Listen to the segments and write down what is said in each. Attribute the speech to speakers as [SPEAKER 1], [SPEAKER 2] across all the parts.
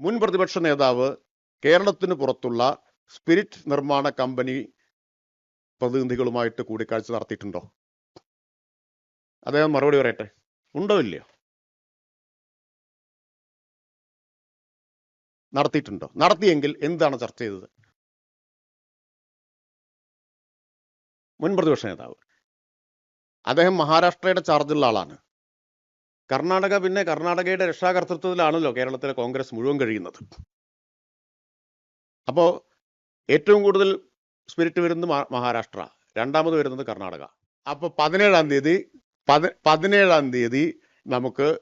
[SPEAKER 1] മുൻ പ്രതിപക്ഷ നേതാവ് കേരളത്തിന് പുറത്തുള്ള സ്പിരിറ്റ് നിർമ്മാണ കമ്പനി പ്രതിനിധികളുമായിട്ട് കൂടിക്കാഴ്ച നടത്തിയിട്ടുണ്ടോ? അദ്ദേഹം മറുപടി പറയട്ടെ. ഉണ്ടോ ഇല്ലയോ? നടത്തിയിട്ടുണ്ടോ? നടത്തിയെങ്കിൽ എന്താണ് ചർച്ച ചെയ്തത്? മുൻ പ്രതിപക്ഷ നേതാവ്. അദ്ദേഹം മഹാരാഷ്ട്രയുടെ ചാർജുള്ള ആളാണ്. കർണാടക പിന്നെ കർണാടകയുടെ രക്ഷാകർത്തൃത്വത്തിലാണല്ലോ കേരളത്തിലെ കോൺഗ്രസ് മുഴുവൻ കഴിയുന്നത്. അപ്പോൾ ഏറ്റവും കൂടുതൽ സ്പിരിറ്റ് വരുന്നത് മഹാരാഷ്ട്ര. രണ്ടാമത് വരുന്നത് കർണാടക. അപ്പോൾ പതിനേഴാം തീയതി പതി പതിനേഴാം തീയതി നമുക്ക്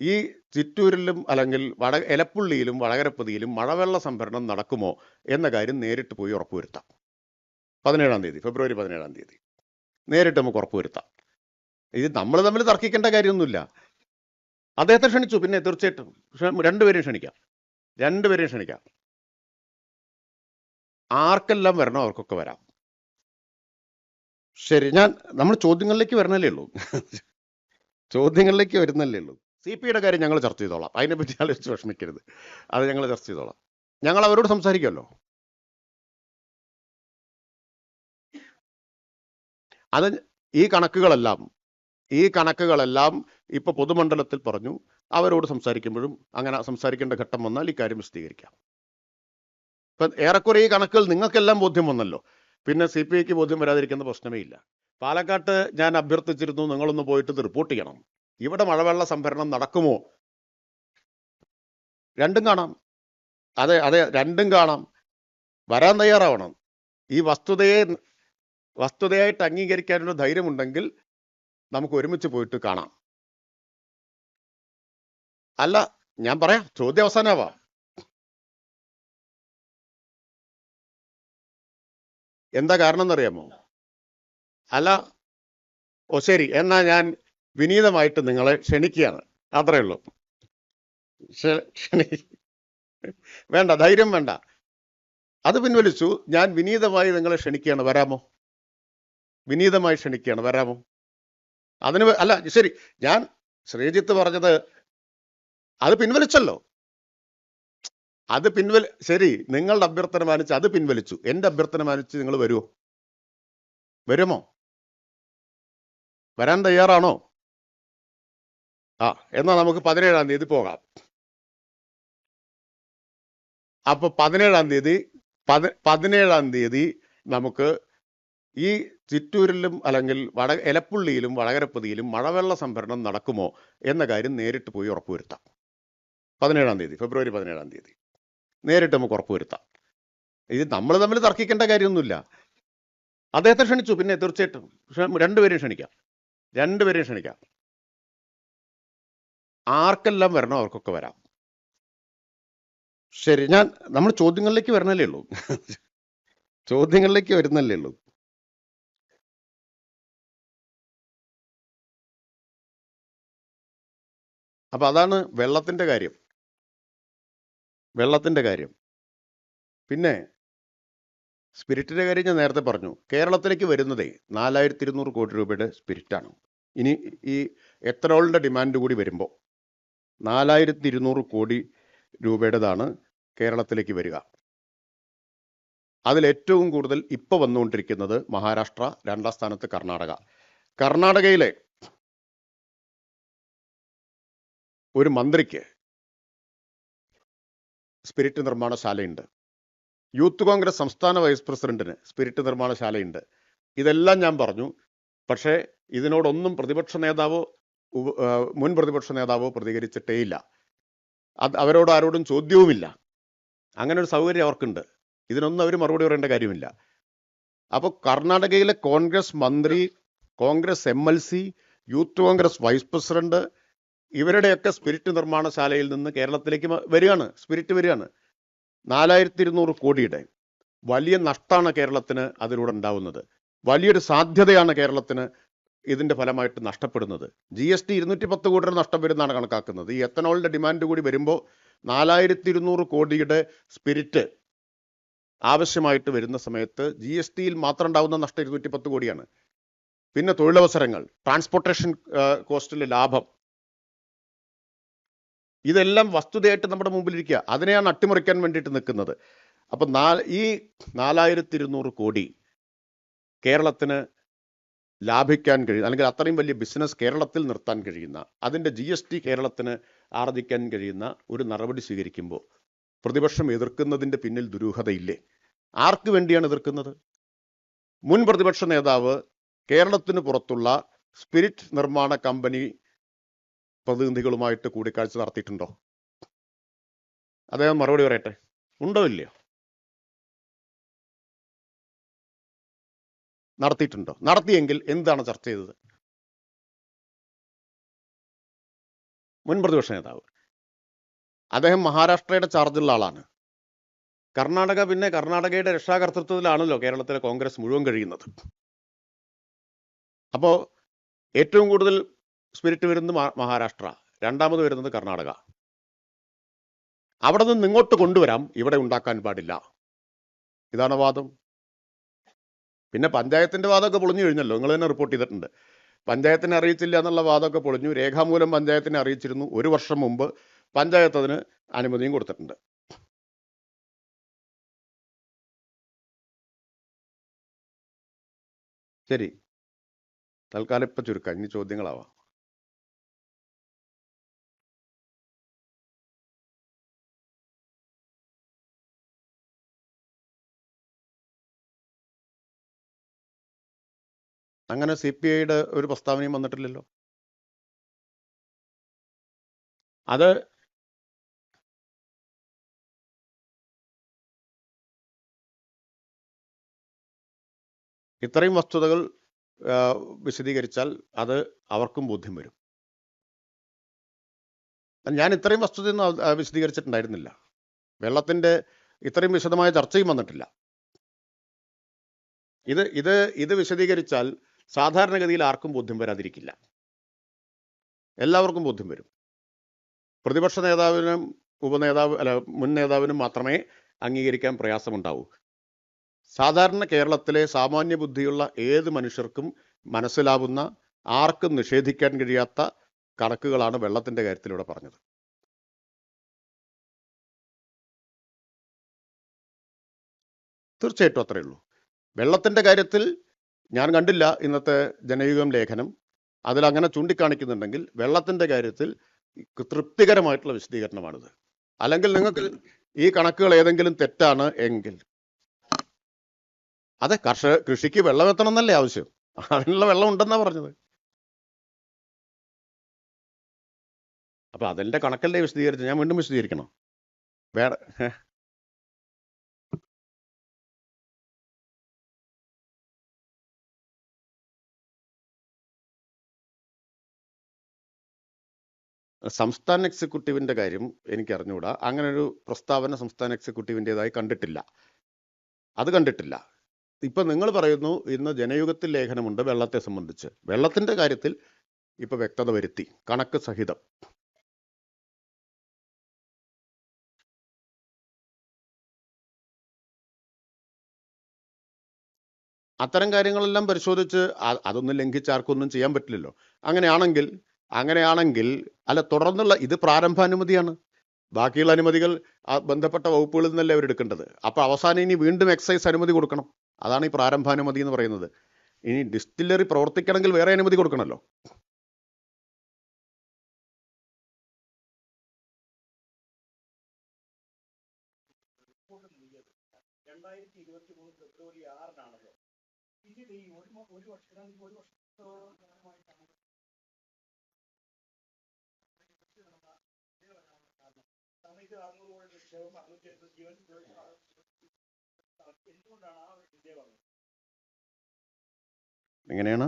[SPEAKER 1] ഈ ചിറ്റൂരിലും അല്ലെങ്കിൽ വട എലപ്പുള്ളിയിലും വടകരപ്പതിയിലും മഴവെള്ള സംഭരണം നടക്കുമോ എന്ന കാര്യം നേരിട്ട് പോയി ഉറപ്പുവരുത്താം പതിനേഴാം തീയതി ഫെബ്രുവരി പതിനേഴാം തീയതി. നേരിട്ട് നമുക്ക് ഉറപ്പുവരുത്താം ഇത് നമ്മൾ തമ്മിൽ തർക്കിക്കേണ്ട കാര്യമൊന്നുമില്ല. അദ്ദേഹത്തെ ക്ഷണിച്ചു. പിന്നെ തീർച്ചയായിട്ടും രണ്ടുപേരെയും ക്ഷണിക്കാം. രണ്ടുപേരെയും ക്ഷണിക്കാം. ആർക്കെല്ലാം വരണോ അവർക്കൊക്കെ വരാം. ശരി ഞാൻ നമ്മൾ ചോദ്യങ്ങളിലേക്ക് വരണല്ലേ ഉള്ളൂ? ചോദ്യങ്ങളിലേക്ക് വരുന്നല്ലേ ഉള്ളൂ? സി പിയുടെ കാര്യം ഞങ്ങൾ ചർച്ച ചെയ്തോളാം. അതിനെപ്പറ്റി ആലോചിച്ച് വിഷമിക്കരുത്. അത് ഞങ്ങൾ ചർച്ച ചെയ്തോളാം. ഞങ്ങൾ അവരോട് സംസാരിക്കുമല്ലോ? അത് ഈ കണക്കുകളെല്ലാം ഈ കണക്കുകളെല്ലാം ഇപ്പൊ പൊതുമണ്ഡലത്തിൽ പറഞ്ഞു. അവരോട് സംസാരിക്കുമ്പോഴും അങ്ങനെ സംസാരിക്കേണ്ട ഘട്ടം വന്നാൽ ഇക്കാര്യം വിശദീകരിക്കാം. ഇപ്പൊ ഏറെക്കുറെ ഈ കണക്കുകൾ നിങ്ങൾക്കെല്ലാം ബോധ്യം വന്നല്ലോ. പിന്നെ സി പി ഐക്ക് ബോധ്യം വരാതിരിക്കുന്ന പ്രശ്നമേ ഇല്ല. പാലക്കാട്ട് ഞാൻ അഭ്യർത്ഥിച്ചിരുന്നു നിങ്ങളൊന്ന് പോയിട്ട് ഇത് റിപ്പോർട്ട് ചെയ്യണം. ഇവിടെ മഴവെള്ള സംഭരണം നടക്കുമോ? രണ്ടും കാണാം. അതെ അതെ രണ്ടും കാണാം. വരാൻ തയ്യാറാവണം. ഈ വസ്തുതയെ വസ്തുതയായിട്ട് അംഗീകരിക്കാനുള്ള ധൈര്യമുണ്ടെങ്കിൽ നമുക്ക് ഒരുമിച്ച് പോയിട്ട് കാണാം. അല്ല ഞാൻ പറയാം ചോദ്യം അവസാനമാവാ. എന്താ കാരണം എന്നറിയാമോ? അല്ല ഓ ശരി എന്നാ ഞാൻ വിനീതമായിട്ട് നിങ്ങളെ ക്ഷണിക്കുകയാണ്. അത്രേ ഉള്ളൂ. വേണ്ട ധൈര്യം വേണ്ട. അത് പിൻവലിച്ചു ഞാൻ വിനീതമായി നിങ്ങളെ ക്ഷണിക്കുകയാണ് വരാമോ? വിനീതമായി ക്ഷണിക്കുകയാണ് വരാമോ? അതിന് അല്ല ശരി ഞാൻ ശ്രീജിത്ത് പറഞ്ഞത് അത് പിൻവലിച്ചല്ലോ. അത് പിൻവലി ശരി നിങ്ങളുടെ അഭ്യർത്ഥന മാനിച്ച് അത് പിൻവലിച്ചു. എന്റെ അഭ്യർത്ഥന മാനിച്ച് നിങ്ങൾ വരുമോ വരുമോ? വരാൻ തയ്യാറാണോ? ആ എന്നാ നമുക്ക് പതിനേഴാം തീയതി പോകാം. അപ്പൊ പതിനേഴാം തീയതി പതി പതിനേഴാം തീയതി നമുക്ക് ഈ ചിറ്റൂരിലും അല്ലെങ്കിൽ വട എലപ്പുള്ളിയിലും വടകരപ്പതിയിലും മഴവെള്ള സംഭരണം നടക്കുമോ എന്ന കാര്യം നേരിട്ട് പോയി ഉറപ്പുവരുത്താം. പതിനേഴാം തീയതി ഫെബ്രുവരി പതിനേഴാം തീയതി. നേരിട്ട് നമുക്ക് ഉറപ്പുവരുത്താം. ഇത് നമ്മൾ തമ്മിൽ തർക്കിക്കേണ്ട കാര്യമൊന്നുമില്ല. അദ്ദേഹത്തെ ക്ഷണിച്ചു. പിന്നെ തീർച്ചയായിട്ടും രണ്ടുപേരെയും ക്ഷണിക്കാം. രണ്ടുപേരെയും ക്ഷണിക്കാം. ആർക്കെല്ലാം വരണോ അവർക്കൊക്കെ വരാം. ശരി ഞാൻ നമ്മൾ ചോദ്യങ്ങളിലേക്ക് വരണല്ലേ ഉള്ളൂ. ചോദ്യങ്ങളിലേക്ക് വരുന്നല്ലേ ഉള്ളൂ. അപ്പൊ അതാണ് വെള്ളത്തിന്റെ കാര്യം. വെള്ളത്തിന്റെ കാര്യം. പിന്നെ സ്പിരിറ്റിന്റെ കാര്യം ഞാൻ നേരത്തെ പറഞ്ഞു. കേരളത്തിലേക്ക് വരുന്നതേ നാലായിരത്തി ഇരുന്നൂറ് കോടി രൂപയുടെ സ്പിരിറ്റാണ്. ഇനി ഈ എത്തനോളിന്റെ ഡിമാൻഡ് കൂടി വരുമ്പോൾ നാലായിരത്തി ഇരുന്നൂറ് കോടി രൂപയുടേതാണ് കേരളത്തിലേക്ക് വരിക. അതിലേറ്റവും കൂടുതൽ ഇപ്പോൾ വന്നുകൊണ്ടിരിക്കുന്നത് മഹാരാഷ്ട്ര രണ്ടാം സ്ഥാനത്ത് കർണാടക. കർണാടകയിലെ ഒരു മന്ത്രിക്ക് സ്പിരിറ്റ് നിർമ്മാണശാലയുണ്ട്. യൂത്ത് കോൺഗ്രസ് സംസ്ഥാന വൈസ് പ്രസിഡന്റിന് സ്പിരിറ്റ് നിർമ്മാണശാലയുണ്ട്. ഇതെല്ലാം ഞാൻ പറഞ്ഞു. പക്ഷേ ഇതിനോടൊന്നും പ്രതിപക്ഷ നേതാവോ മുൻ പ്രതിപക്ഷ നേതാവോ പ്രതികരിച്ചിട്ടേയില്ല അത് അവരോട് ആരോടും ചോദ്യവുമില്ല. അങ്ങനെ ഒരു സൗകര്യം അവർക്കുണ്ട്. ഇതിനൊന്നും അവർ മറുപടി പറയേണ്ട കാര്യമില്ല. അപ്പോൾ കർണാടകയിലെ കോൺഗ്രസ് മന്ത്രി Congress M L C youth Congress vice president ഇവരുടെയൊക്കെ സ്പിരിറ്റ് നിർമ്മാണശാലയിൽ നിന്ന് കേരളത്തിലേക്ക് വരികയാണ് സ്പിരിറ്റ് വരികയാണ്. നാലായിരത്തി ഇരുന്നൂറ് കോടിയുടെ വലിയ നഷ്ടമാണ് കേരളത്തിന് അതിലൂടെ ഉണ്ടാവുന്നത്. വലിയൊരു സാധ്യതയാണ് കേരളത്തിന് ഇതിന്റെ ഫലമായിട്ട് നഷ്ടപ്പെടുന്നത്. ജി എസ് ടി ഇരുന്നൂറ്റി പത്ത് കോടി രൂപ നഷ്ടം വരുന്നതാണ് കണക്കാക്കുന്നത്. ഈ എത്തനോളിന്റെ ഡിമാൻഡ് കൂടി വരുമ്പോൾ നാലായിരത്തി ഇരുന്നൂറ് കോടിയുടെ സ്പിരിറ്റ് ആവശ്യമായിട്ട് വരുന്ന സമയത്ത് ജി എസ് ടിയിൽ മാത്രം ഉണ്ടാവുന്ന നഷ്ടം ഇരുന്നൂറ്റി പത്ത് കോടിയാണ്. പിന്നെ തൊഴിലവസരങ്ങൾ ട്രാൻസ്പോർട്ടേഷൻ കോസ്റ്റിലെ ലാഭം ഇതെല്ലാം വസ്തുതയായിട്ട് നമ്മുടെ മുമ്പിൽ മുമ്പിലിരിക്കുക. അതിനെയാണ് അട്ടിമറിക്കാൻ വേണ്ടിയിട്ട് നിൽക്കുന്നത്. അപ്പം നാ ഈ നാലായിരത്തി ഇരുന്നൂറ് കോടി കേരളത്തിന് ലാഭിക്കാൻ കഴിയുന്ന അല്ലെങ്കിൽ അത്രയും വലിയ ബിസിനസ് കേരളത്തിൽ നിർത്താൻ കഴിയുന്ന അതിന്റെ ജി എസ് ടി കേരളത്തിന് ആർജിക്കാൻ കഴിയുന്ന ഒരു നടപടി സ്വീകരിക്കുമ്പോൾ പ്രതിപക്ഷം എതിർക്കുന്നതിന്റെ പിന്നിൽ ദുരൂഹതയില്ലേ? ആർക്ക് വേണ്ടിയാണ് എതിർക്കുന്നത്? മുൻ പ്രതിപക്ഷ നേതാവ് കേരളത്തിന് പുറത്തുള്ള സ്പിരിറ്റ് നിർമ്മാണ കമ്പനി പ്രതിനിധികളുമായിട്ട് കൂടിക്കാഴ്ച നടത്തിയിട്ടുണ്ടോ? അദ്ദേഹം മറുപടി പറയട്ടെ. ഉണ്ടോ ഇല്ലയോ? നടത്തിയിട്ടുണ്ടോ? നടത്തിയെങ്കിൽ എന്താണ് ചർച്ച ചെയ്തത്? മുൻ പ്രതിപക്ഷ നേതാവ്. അദ്ദേഹം മഹാരാഷ്ട്രയുടെ ചാർജുള്ള ആളാണ്. കർണാടക പിന്നെ കർണാടകയുടെ രക്ഷാകർത്തൃത്വത്തിലാണല്ലോ കേരളത്തിലെ കോൺഗ്രസ് മുഴുവൻ കഴിയുന്നത്. അപ്പോൾ ഏറ്റവും കൂടുതൽ സ്പിരിറ്റ് വരുന്നത് മഹാരാഷ്ട്ര. രണ്ടാമത് വരുന്നത് കർണാടക. അവിടെ നിന്ന് ഇങ്ങോട്ട് കൊണ്ടുവരാം. ഇവിടെ ഉണ്ടാക്കാൻ പാടില്ല. ഇതാണ് വാദം. പിന്നെ പഞ്ചായത്തിന്റെ വാദമൊക്കെ പൊളിഞ്ഞു കഴിഞ്ഞല്ലോ. നിങ്ങൾ തന്നെ റിപ്പോർട്ട് ചെയ്തിട്ടുണ്ട്. പഞ്ചായത്തിനെ അറിയിച്ചില്ല എന്നുള്ള വാദമൊക്കെ പൊളിഞ്ഞു. രേഖാമൂലം പഞ്ചായത്തിനെ അറിയിച്ചിരുന്നു. ഒരു വർഷം മുമ്പ് പഞ്ചായത്ത് അതിന് അനുമതിയും കൊടുത്തിട്ടുണ്ട്. ശരി. തൽക്കാലം ഇപ്പൊ ചുരുക്കാം. ഇനി ചോദ്യങ്ങളാവാം. അങ്ങനെ സി പി ഐയുടെ ഒരു പ്രസ്താവനയും വന്നിട്ടില്ലല്ലോ. അത് ഇത്രയും വസ്തുതകൾ വിശദീകരിച്ചാൽ അത് അവർക്കും ബോധ്യം വരും. ഞാൻ ഇത്രയും വസ്തുതയൊന്നും വിശദീകരിച്ചിട്ടുണ്ടായിരുന്നില്ല. വെള്ളത്തിന്റെ ഇത്രയും വിശദമായ ചർച്ചയും വന്നിട്ടില്ല. ഇത് ഇത് ഇത് വിശദീകരിച്ചാൽ സാധാരണഗതിയിൽ ആർക്കും ബോധ്യം വരാതിരിക്കില്ല. എല്ലാവർക്കും ബോധ്യം വരും. പ്രതിപക്ഷ നേതാവിനും ഉപനേതാവ് അല്ല മുൻ നേതാവിനും മാത്രമേ അംഗീകരിക്കാൻ പ്രയാസമുണ്ടാവൂ. സാധാരണ കേരളത്തിലെ സാമാന്യ ബുദ്ധിയുള്ള ഏത് മനുഷ്യർക്കും മനസ്സിലാവുന്ന ആർക്കും നിഷേധിക്കാൻ കഴിയാത്ത കണക്കുകളാണ് വെള്ളത്തിന്റെ കാര്യത്തിലൂടെ പറഞ്ഞത്. തീർച്ചയായിട്ടും അത്രയേ ഉള്ളൂ. വെള്ളത്തിന്റെ കാര്യത്തിൽ ഞാൻ കണ്ടില്ല ഇന്നത്തെ ജനയുഗം ലേഖനം. അതിലങ്ങനെ ചൂണ്ടിക്കാണിക്കുന്നുണ്ടെങ്കിൽ വെള്ളത്തിന്റെ കാര്യത്തിൽ തൃപ്തികരമായിട്ടുള്ള വിശദീകരണമാണിത്. അല്ലെങ്കിൽ നിങ്ങൾക്ക് ഈ കണക്കുകൾ ഏതെങ്കിലും തെറ്റാണ് എങ്കിൽ. അതെ കർഷക കൃഷിക്ക് വെള്ളം എത്തണം എന്നല്ലേ ആവശ്യം. അതിനുള്ള വെള്ളം ഉണ്ടെന്നാ പറഞ്ഞത്. അപ്പൊ അതിന്റെ കണക്കല്ലേ വിശദീകരിച്ച് ഞാൻ വീണ്ടും വിശദീകരിക്കണം? വേറെ സംസ്ഥാന എക്സിക്യൂട്ടീവിന്റെ കാര്യം എനിക്ക് അറിഞ്ഞുകൂടാ അങ്ങനെ ഒരു പ്രസ്താവന സംസ്ഥാന എക്സിക്യൂട്ടീവിന്റെതായി കണ്ടിട്ടില്ല. അത് കണ്ടിട്ടില്ല. ഇപ്പൊ നിങ്ങൾ പറയുന്നു ഇന്ന് ജനയുഗത്തിൽ ലേഖനമുണ്ട് വെള്ളത്തെ സംബന്ധിച്ച്. വെള്ളത്തിന്റെ കാര്യത്തിൽ ഇപ്പൊ വ്യക്തത വരുത്തി. കണക്ക് സഹിതം. അത്തരം കാര്യങ്ങളെല്ലാം പരിശോധിച്ച് അതൊന്നും ലംഘിച്ച് ആർക്കൊന്നും ചെയ്യാൻ പറ്റില്ലല്ലോ. അങ്ങനെയാണെങ്കിൽ അങ്ങനെയാണെങ്കിൽ അല്ല തുടർന്നുള്ള ഇത് പ്രാരംഭ അനുമതിയാണ് ബാക്കിയുള്ള അനുമതികൾ ബന്ധപ്പെട്ട വകുപ്പുകളിൽ നിന്നല്ലേ അവർ എടുക്കേണ്ടത്. അപ്പൊ അവസാനം ഇനി വീണ്ടും എക്സൈസ് അനുമതി കൊടുക്കണം. അതാണ് ഈ പ്രാരംഭാനുമതി എന്ന് പറയുന്നത്. ഇനി ഡിസ്റ്റില്ലറി പ്രവർത്തിക്കണമെങ്കിൽ വേറെ അനുമതി കൊടുക്കണമല്ലോ. ഫെബ്രുവരി ആറിനാണല്ലോ. പിന്നീട് ഒരു ഒരു വർഷം ഒരു വർഷത്തോളമായിട്ടാണ് സമയത്ത് അറുന്നൂറ് കോടി നിക്ഷേപം അറുപത്തി എൺപത് ജീവൻ എന്തുകൊണ്ടാണ് ആ ഇന്ത്യ വന്നത് എങ്ങനെയാണ്?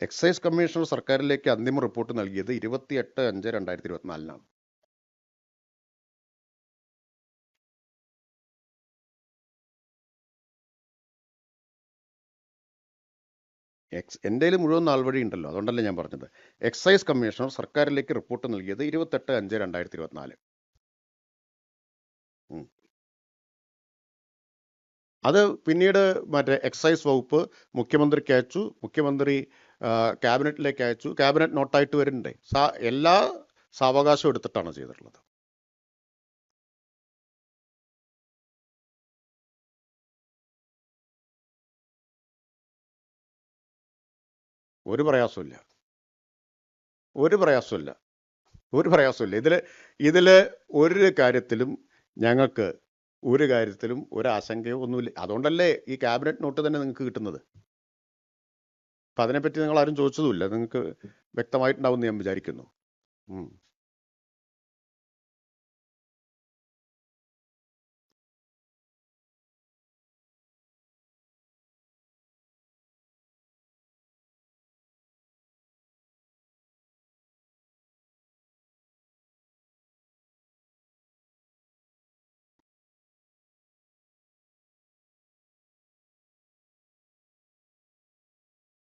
[SPEAKER 1] എക്സൈസ് കമ്മീഷണർ സർക്കാരിലേക്ക് അന്തിമ റിപ്പോർട്ട് നൽകിയത് ഇരുപത്തിയെട്ട് അഞ്ച് രണ്ടായിരത്തി ഇരുപത്തിനാലിനാണ്. എക്സ് എന്റെ മുഴുവൻ നാൾവഴി ഉണ്ടല്ലോ അതുകൊണ്ടല്ലേ ഞാൻ പറഞ്ഞത്. എക്സൈസ് കമ്മീഷണർ സർക്കാരിലേക്ക് റിപ്പോർട്ട് നൽകിയത് ഇരുപത്തെട്ട് അഞ്ച് രണ്ടായിരത്തി ഇരുപത്തിനാല്. അത് പിന്നീട് മറ്റേ എക്സൈസ് വകുപ്പ് മുഖ്യമന്ത്രിക്ക് അയച്ചു മുഖ്യമന്ത്രി ക്യാബിനറ്റിലേക്ക് അയച്ചു. ക്യാബിനറ്റ് നോട്ടായിട്ട് വരുന്നുണ്ട്. എല്ലാ സാവകാശവും എടുത്തിട്ടാണ് ചെയ്തിട്ടുള്ളത്. ഒരു പ്രയാസമില്ല ഒരു പ്രയാസമില്ല ഒരു പ്രയാസമില്ല ഇതിൽ ഇതിൽ ഒരു കാര്യത്തിലും ഞങ്ങൾക്ക് ഒരു കാര്യത്തിലും ഒരു ആശങ്കയോ ഒന്നുമില്ല. അതുകൊണ്ടല്ലേ ഈ ക്യാബിനറ്റ് നോട്ട് തന്നെ നിങ്ങൾക്ക് കിട്ടുന്നത്? അപ്പം അതിനെപ്പറ്റി നിങ്ങൾ ആരും ചോദിച്ചതുമില്ല. നിങ്ങൾക്ക് വ്യക്തമായിട്ടുണ്ടാവും എന്ന് ഞാൻ വിചാരിക്കുന്നു.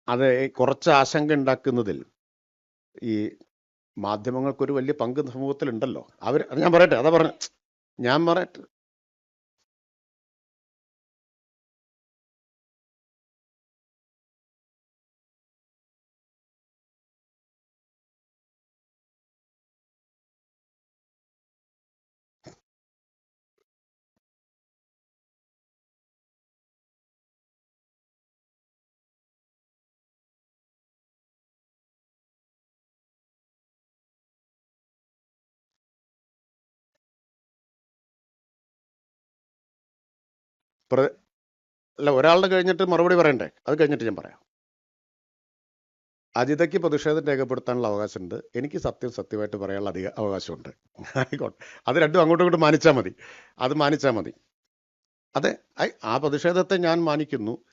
[SPEAKER 1] അത് കുറച്ച് ആശങ്ക ഉണ്ടാക്കുന്നതിൽ ഈ മാധ്യമങ്ങൾക്കൊരു വലിയ പങ്ക് സമൂഹത്തിലുണ്ടല്ലോ. അവർ ഞാൻ പറയട്ടെ അതാ പറഞ്ഞു. ഞാൻ പറയട്ടെ. അല്ല ഒരാളുടെ കഴിഞ്ഞിട്ട് മറുപടി പറയണ്ടേ? അത് കഴിഞ്ഞിട്ട് ഞാൻ പറയാം. അജിതയ്ക്ക് പ്രതിഷേധം രേഖപ്പെടുത്താനുള്ള അവകാശമുണ്ട്. എനിക്ക് സത്യം സത്യമായിട്ട് പറയാനുള്ള അധിക അവകാശമുണ്ട്. ആയിക്കോട്ടെ. അത് രണ്ടും അങ്ങോട്ടും ഇങ്ങോട്ടും മാനിച്ചാൽ മതി. അത് മാനിച്ചാൽ മതി. അതെ ആ പ്രതിഷേധത്തെ ഞാൻ മാനിക്കുന്നു.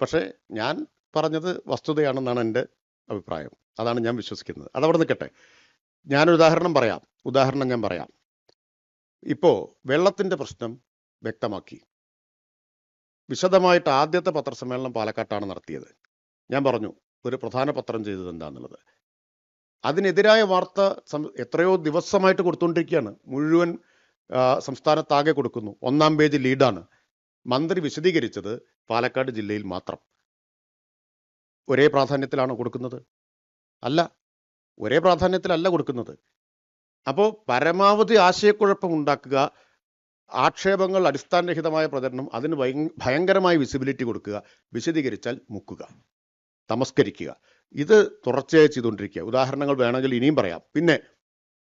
[SPEAKER 1] പക്ഷേ ഞാൻ പറഞ്ഞത് വസ്തുതയാണെന്നാണ് എന്റെ അഭിപ്രായം. അതാണ് ഞാൻ വിശ്വസിക്കുന്നത്. അതവിടെ നിൽക്കട്ടെ. ഞാനൊരു ഉദാഹരണം പറയാം. ഉദാഹരണം ഞാൻ പറയാം. ഇപ്പോൾ വെള്ളത്തിന്റെ പ്രശ്നം വ്യക്തമാക്കി. വിശദമായിട്ട് ആദ്യത്തെ പത്രസമ്മേളനം പാലക്കാട്ടാണ് നടത്തിയത്. ഞാൻ പറഞ്ഞു ഒരു പ്രധാന പത്രം ചെയ്തത് എന്താണെന്നുള്ളത് അതിനെതിരായ വാർത്ത എത്രയോ ദിവസമായിട്ട് കൊടുത്തുകൊണ്ടിരിക്കുകയാണ്. മുഴുവൻ സംസ്ഥാനത്താകെ കൊടുക്കുന്നു. ഒന്നാം പേജ് ലീഡാണ്. മന്ത്രി വിശദീകരിച്ചത് പാലക്കാട് ജില്ലയിൽ മാത്രം. ഒരേ പ്രാധാന്യത്തിലാണ് കൊടുക്കുന്നത്? അല്ല. ഒരേ പ്രാധാന്യത്തിലല്ല കൊടുക്കുന്നത്. അപ്പോൾ പരമാവധി ആശയക്കുഴപ്പം ഉണ്ടാക്കുക ആക്ഷേപങ്ങൾ അടിസ്ഥാനരഹിതമായ പ്രചരണം അതിന് ഭയ- ഭയങ്കരമായ വിസിബിലിറ്റി കൊടുക്കുക വിശദീകരിച്ചാൽ മുക്കുക തമസ്കരിക്കുക. ഇത് തുടർച്ചയായി ചെയ്തുകൊണ്ടിരിക്കുക. ഉദാഹരണങ്ങൾ വേണമെങ്കിൽ ഇനിയും പറയാം. പിന്നെ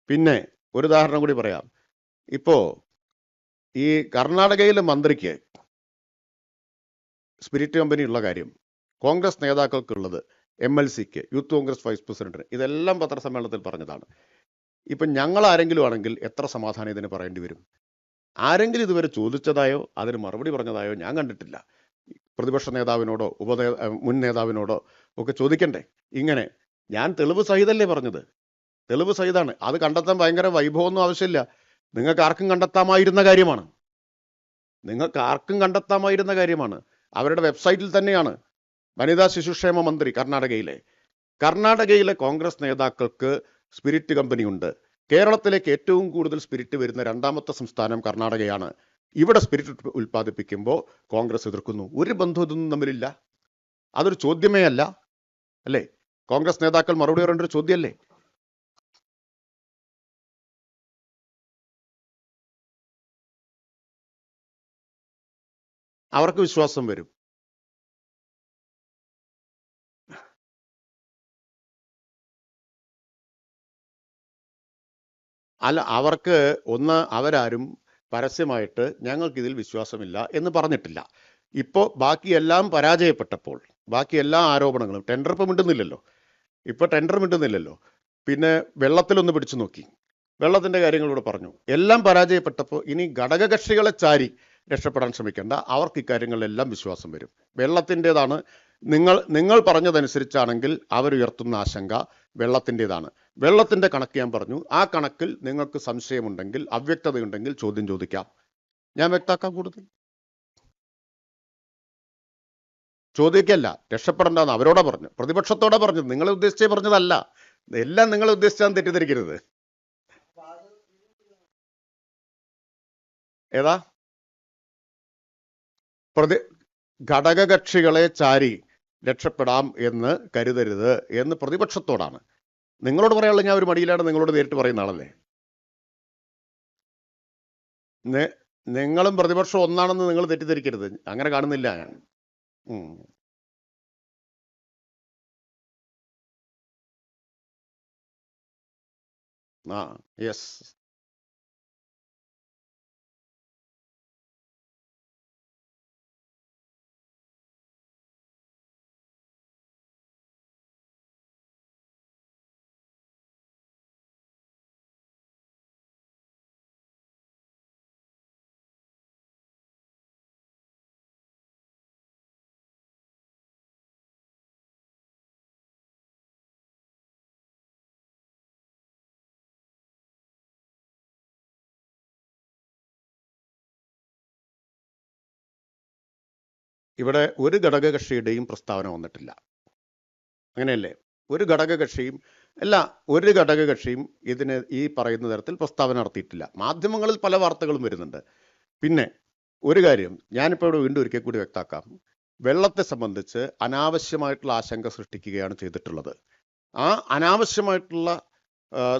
[SPEAKER 1] പിന്നെ ഒരു ഉദാഹരണം കൂടി പറയാം. ഇപ്പോ ഈ കർണാടകയിലെ മന്ത്രിക്ക് സ്പിരിറ്റ് കമ്പനി ഉള്ള കാര്യം കോൺഗ്രസ് നേതാക്കൾക്കുള്ളത് എം എൽ സിക്ക് യൂത്ത് കോൺഗ്രസ് വൈസ് പ്രസിഡന്റിന് ഇതെല്ലാം പത്രസമ്മേളനത്തിൽ പറഞ്ഞതാണ്. ഇപ്പം ഞങ്ങൾ ആരെങ്കിലും ആണെങ്കിൽ എത്ര സമാധാനം ഇതിന് പറയേണ്ടി വരും? ആരെങ്കിലും ഇതുവരെ ചോദിച്ചതായോ അതിന് മറുപടി പറഞ്ഞതായോ ഞാൻ കണ്ടിട്ടില്ല. പ്രതിപക്ഷ നേതാവിനോടോ ഉപനേ മുൻ നേതാവിനോടോ ഒക്കെ ചോദിക്കണ്ടേ? ഇങ്ങനെ ഞാൻ തെളിവ് സഹിതല്ലേ പറഞ്ഞത്? തെളിവ് സഹിതാണ്. അത് കണ്ടെത്താൻ ഭയങ്കര വൈഭവമൊന്നും ആവശ്യമില്ല. നിങ്ങൾക്ക് ആർക്കും കണ്ടെത്താമായിരുന്ന കാര്യമാണ്. നിങ്ങൾക്ക് ആർക്കും കണ്ടെത്താമായിരുന്ന കാര്യമാണ്. അവരുടെ വെബ്സൈറ്റിൽ തന്നെയാണ്. വനിതാ ശിശുക്ഷേമ മന്ത്രി കർണാടകയിലെ. കർണാടകയിലെ കോൺഗ്രസ് നേതാക്കൾക്ക് സ്പിരിറ്റ് കമ്പനിയുണ്ട്. കേരളത്തിലേക്ക് ഏറ്റവും കൂടുതൽ സ്പിരിറ്റ് വരുന്ന രണ്ടാമത്തെ സംസ്ഥാനം കർണാടകയാണ്. ഇവിടെ സ്പിരിറ്റ് ഉൽപ്പ- ഉൽപ്പാദിപ്പിക്കുമ്പോൾ കോൺഗ്രസ് എതിർക്കുന്നു. ഒരു ബന്ധവും ഇതൊന്നും തമ്മിലില്ല. അതൊരു ചോദ്യമേ അല്ല. അല്ലേ? കോൺഗ്രസ് നേതാക്കൾ മറുപടി പറയേണ്ട ഒരു ചോദ്യമല്ലേ? അവർക്ക് വിശ്വാസം വരും. അല്ല അവർക്ക് ഒന്ന് അവരാരും പരസ്യമായിട്ട് ഞങ്ങൾക്കിതിൽ വിശ്വാസമില്ല എന്ന് പറഞ്ഞിട്ടില്ല. ഇപ്പോൾ ബാക്കിയെല്ലാം പരാജയപ്പെട്ടപ്പോൾ ബാക്കി എല്ലാ ആരോപണങ്ങളും ടെൻഡർ ഇപ്പം മിണ്ടുന്നില്ലല്ലോ. ഇപ്പോൾ ടെൻഡർ മിണ്ടുന്നില്ലല്ലോ. പിന്നെ വെള്ളത്തിലൊന്ന് പിടിച്ചു നോക്കി. വെള്ളത്തിന്റെ കാര്യങ്ങളിവിടെ പറഞ്ഞു. എല്ലാം പരാജയപ്പെട്ടപ്പോൾ ഇനി ഘടകകക്ഷികളെ ചാരി രക്ഷപ്പെടാൻ ശ്രമിക്കേണ്ട. അവർക്ക് ഇക്കാര്യങ്ങളിലെല്ലാം വിശ്വാസം വരും. വെള്ളത്തിന്റെതാണ് നിങ്ങൾ നിങ്ങൾ പറഞ്ഞതനുസരിച്ചാണെങ്കിൽ അവരുയർത്തുന്ന ആശങ്ക വെള്ളത്തിന്റെതാണ്. വെള്ളത്തിന്റെ കണക്ക് ഞാൻ പറഞ്ഞു. ആ കണക്കിൽ നിങ്ങൾക്ക് സംശയമുണ്ടെങ്കിൽ അവ്യക്തതയുണ്ടെങ്കിൽ ചോദ്യം ചോദിക്കാം. ഞാൻ വ്യക്താക്കാം കൂടുതൽ? ചോദിക്കല്ല. രക്ഷപ്പെടേണ്ടെന്ന് അവരോടെ പറഞ്ഞു. പ്രതിപക്ഷത്തോടെ പറഞ്ഞു. നിങ്ങളെ ഉദ്ദേശിച്ചേ പറഞ്ഞതല്ല. എല്ലാം നിങ്ങൾ ഉദ്ദേശിച്ചാൽ തെറ്റിദ്ധരിക്കരുത്. ഏതാ? പ്രതി ഘടകകക്ഷികളെ ചാരി രക്ഷപ്പെടാം എന്ന് കരുതരുത് എന്ന് പ്രതിപക്ഷത്തോടാണ്. നിങ്ങളോട് പറയാനുള്ള ഞാൻ ഒരു മടിയിലാണ് നിങ്ങളോട് നേരിട്ട് പറയുന്ന ആളല്ലേ? നിങ്ങളും പ്രതിപക്ഷം ഒന്നാണെന്ന് നിങ്ങൾ തെറ്റിദ്ധരിക്കരുത്. അങ്ങനെ കാണുന്നില്ല ഞാൻ. ആ യെസ് ഇവിടെ ഒരു ഘടകകക്ഷിയുടെയും പ്രസ്താവന വന്നിട്ടില്ല. അങ്ങനെയല്ലേ? ഒരു ഘടകകക്ഷിയും അല്ല ഒരു ഘടകകക്ഷിയും ഇതിന് ഈ പറയുന്ന തരത്തിൽ പ്രസ്താവന നടത്തിയിട്ടില്ല. മാധ്യമങ്ങളിൽ പല വാർത്തകളും വരുന്നുണ്ട്. പിന്നെ ഒരു കാര്യം ഞാനിപ്പോൾ ഇവിടെ വീണ്ടും ഒരിക്കൽ കൂടി വ്യക്താക്കാം വെള്ളത്തെ സംബന്ധിച്ച് അനാവശ്യമായിട്ടുള്ള ആശങ്ക സൃഷ്ടിക്കുകയാണ് ചെയ്തിട്ടുള്ളത്. ആ അനാവശ്യമായിട്ടുള്ള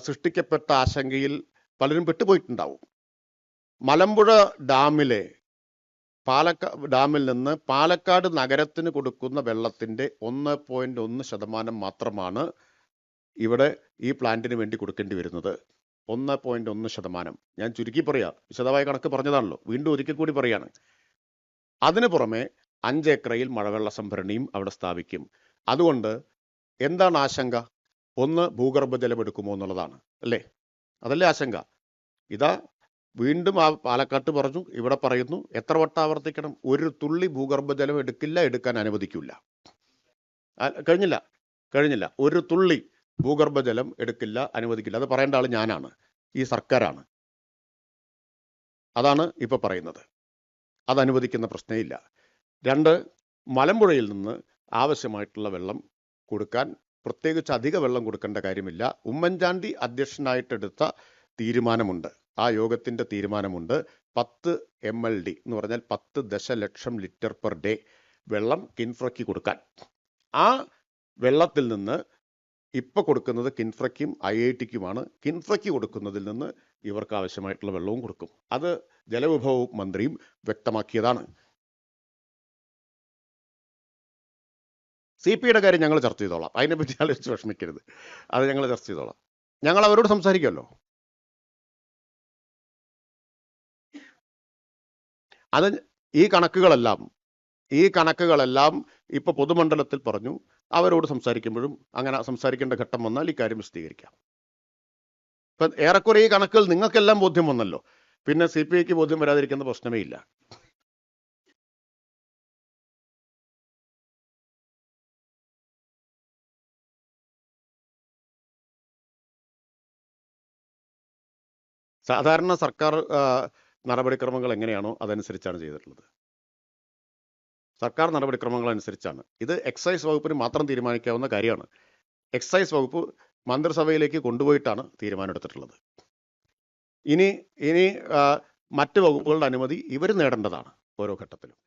[SPEAKER 1] സൃഷ്ടിക്കപ്പെട്ട ആശങ്കയിൽ പലരും പെട്ടുപോയിട്ടുണ്ടാവും. മലമ്പുഴ ഡാമിലെ പാലക്കാ ഡാമിൽ നിന്ന് പാലക്കാട് നഗരത്തിന് കൊടുക്കുന്ന വെള്ളത്തിന്റെ ഒന്ന് പോയിന്റ് ഒന്ന് ശതമാനം മാത്രമാണ് ഇവിടെ ഈ പ്ലാന്റിന് വേണ്ടി കൊടുക്കേണ്ടി വരുന്നത്. ഒന്ന് പോയിന്റ് ഒന്ന് ശതമാനം. ഞാൻ ചുരുക്കി പറയാം. വിശദമായ കണക്ക് പറഞ്ഞതാണല്ലോ. വീണ്ടും ഒരിക്കൽ കൂടി പറയാണ്. അതിന് പുറമെ അഞ്ച് ഏക്കറയിൽ മഴവെള്ള സംഭരണിയും അവിടെ സ്ഥാപിക്കും. അതുകൊണ്ട് എന്താണ് ആശങ്ക? ഒന്ന് ഭൂഗർഭജലം എടുക്കുമോ എന്നുള്ളതാണ്. അല്ലേ? അതല്ലേ ആശങ്ക? ഇതാ വീണ്ടും ആ പാലക്കാട്ട് പറഞ്ഞു ഇവിടെ പറയുന്നു എത്ര വട്ടം ആവർത്തിക്കണം? ഒരു തുള്ളി ഭൂഗർഭജലം എടുക്കില്ല എടുക്കാൻ അനുവദിക്കില്ല. കഴിഞ്ഞില്ല കഴിഞ്ഞില്ല. ഒരു തുള്ളി ഭൂഗർഭജലം എടുക്കില്ല അനുവദിക്കില്ല. അത് പറയേണ്ട ആൾ ഞാനാണ്. ഈ സർക്കാരാണ്. അതാണ് ഇപ്പൊ പറയുന്നത്. അത് അനുവദിക്കുന്ന പ്രശ്നമില്ല രണ്ട് മലമ്പുഴയിൽ നിന്ന് ആവശ്യമായിട്ടുള്ള വെള്ളം കൊടുക്കാൻ പ്രത്യേകിച്ച് അധിക വെള്ളം കൊടുക്കേണ്ട കാര്യമില്ല. ഉമ്മൻചാണ്ടി അധ്യക്ഷനായിട്ടെടുത്ത തീരുമാനമുണ്ട്. ആ യോഗത്തിന്റെ തീരുമാനമുണ്ട്. പത്ത് എം എൽ ഡി എന്ന് പറഞ്ഞാൽ പത്ത് ദശലക്ഷം ലിറ്റർ പെർ ഡേ വെള്ളം കിൻഫ്രയ്ക്ക് കൊടുക്കാൻ. ആ വെള്ളത്തിൽ നിന്ന് ഇപ്പൊ കൊടുക്കുന്നത് കിൻഫ്രയ്ക്കും ഐ ഐ ടിക്കുമാണ്. കിൻഫ്രയ്ക്ക് കൊടുക്കുന്നതിൽ നിന്ന് ഇവർക്ക് ആവശ്യമായിട്ടുള്ള വെള്ളവും കൊടുക്കും. അത് ജലവിഭവ മന്ത്രിയും വ്യക്തമാക്കിയതാണ്. സി പിയുടെ കാര്യം ഞങ്ങൾ ചർച്ച ചെയ്തോളാം. അതിനെപ്പറ്റി ആലോചിച്ച് വിഷമിക്കരുത്. അത് ഞങ്ങൾ ചർച്ച ചെയ്തോളാം. ഞങ്ങൾ അവരോട് സംസാരിക്കുമല്ലോ. അത് ഈ കണക്കുകളെല്ലാം ഈ കണക്കുകളെല്ലാം ഇപ്പോൾ പൊതുമണ്ഡലത്തിൽ പറഞ്ഞു. അവരോട് സംസാരിക്കുമ്പോഴും അങ്ങനെ സംസാരിക്കേണ്ട ഘട്ടം വന്നാൽ ഈ കാര്യം വിശദീകരിക്കാം. ഇപ്പം ഏറെക്കുറെ ഈ കണക്കുകൾ നിങ്ങൾക്കെല്ലാം ബോധ്യം വന്നല്ലോ. പിന്നെ സി പി ഐക്ക് ബോധ്യം വരാതിരിക്കുന്ന പ്രശ്നമേ ഇല്ല. സാധാരണ സർക്കാർ നടപടിക്രമങ്ങൾ എങ്ങനെയാണോ അതനുസരിച്ചാണ് ചെയ്തിട്ടുള്ളത്. സർക്കാർ നടപടിക്രമങ്ങൾ അനുസരിച്ചാണ്. ഇത് എക്സൈസ് വകുപ്പിന് മാത്രം തീരുമാനിക്കാവുന്ന കാര്യമാണ്. എക്സൈസ് വകുപ്പ് മന്ത്രിസഭയിലേക്ക് കൊണ്ടുപോയിട്ടാണ് തീരുമാനമെടുത്തിട്ടുള്ളത്. ഇനി ഇനി മറ്റ് വകുപ്പുകളുടെ അനുമതി ഇവർ നേടേണ്ടതാണ് ഓരോ ഘട്ടത്തിലും.